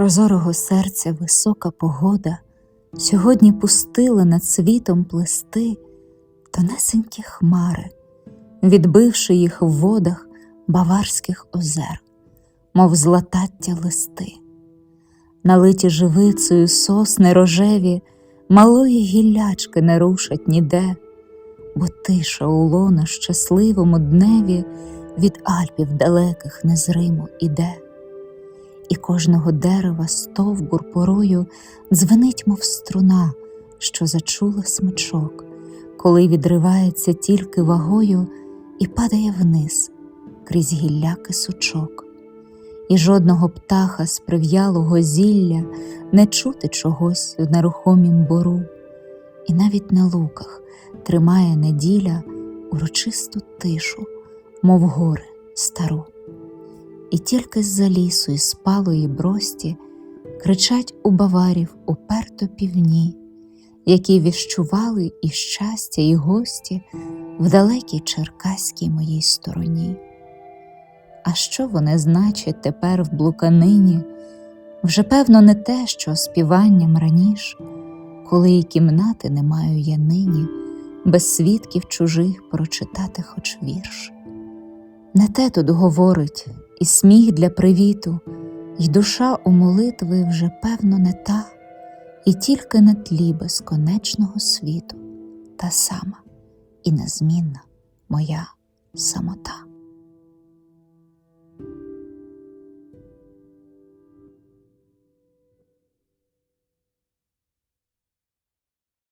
Прозорого серця висока погода сьогодні пустила над світом плести тонесенькі хмари, відбивши їх в водах баварських озер, мов златаття листи. Налиті живицею сосни рожеві, малої гіллячки не рушать ніде, бо тиша у лоно щасливому дневі від Альпів далеких незримо іде і кожного дерева стовбур порою дзвенить, мов струна, що зачула смичок, коли відривається тільки вагою і падає вниз крізь гілляки сучок. І жодного птаха з прив'ялого зілля не чути чогось в нерухомім бору, і навіть на луках тримає неділя урочисту тишу, мов гори стару і тільки з-за лісу і спалої брості кричать у баварів уперто півні, які віщували і щастя, і гості в далекій черкаській моїй стороні. А що вони значать тепер в блуканині? Вже певно не те, що співанням раніш, коли і кімнати не маю я нині, без свідків чужих прочитати хоч вірш. Не те тут говорить і сміх для привіту, І душа у молитви вже певно не та, і тільки на тлі безконечного світу та сама і незмінна моя самота.